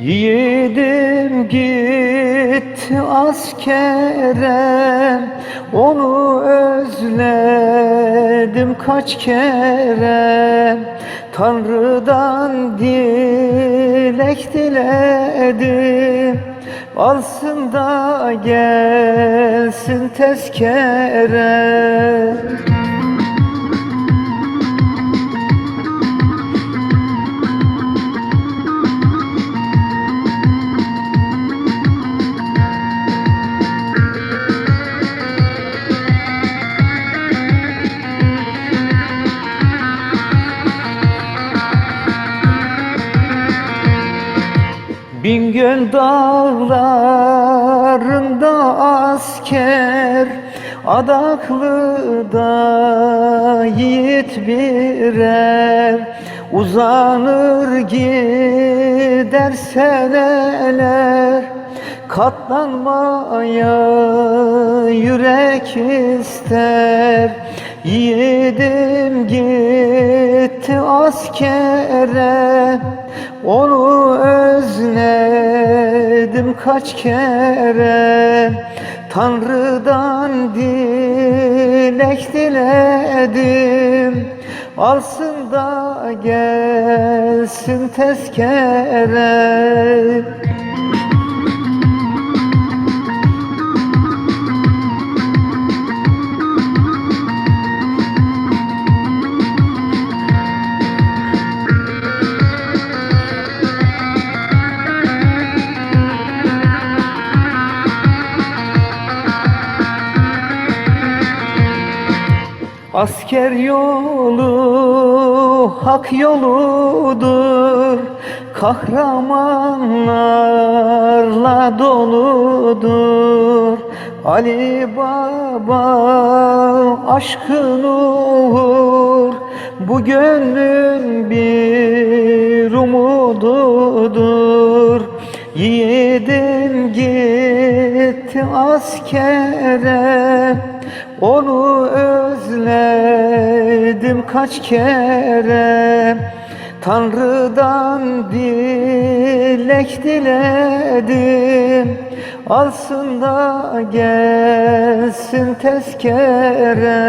Yiğidim gitti askere. Onu özledim kaç kere Tanrı'dan dilek diledim. Alsın da gelsin tezkere Bingöl dağlarında asker Adaklı'da yiğit birer. Uzanır gider seneler Katlanmaya yürek ister. Yiğidim gitti askere Onu özledim kaç kere Tanrı'dan dilek diledim. Alsın da gelsin tezkere Asker yolu hak yoludur. Kahramanlarla doludur. Ali Baba aşkın uğur. Bu gönlün bir umududur. Yiğidim gitti askere Onu özledim kaç kere. Tanrı'dan dilek diledim. Alsın da gelsin tezkere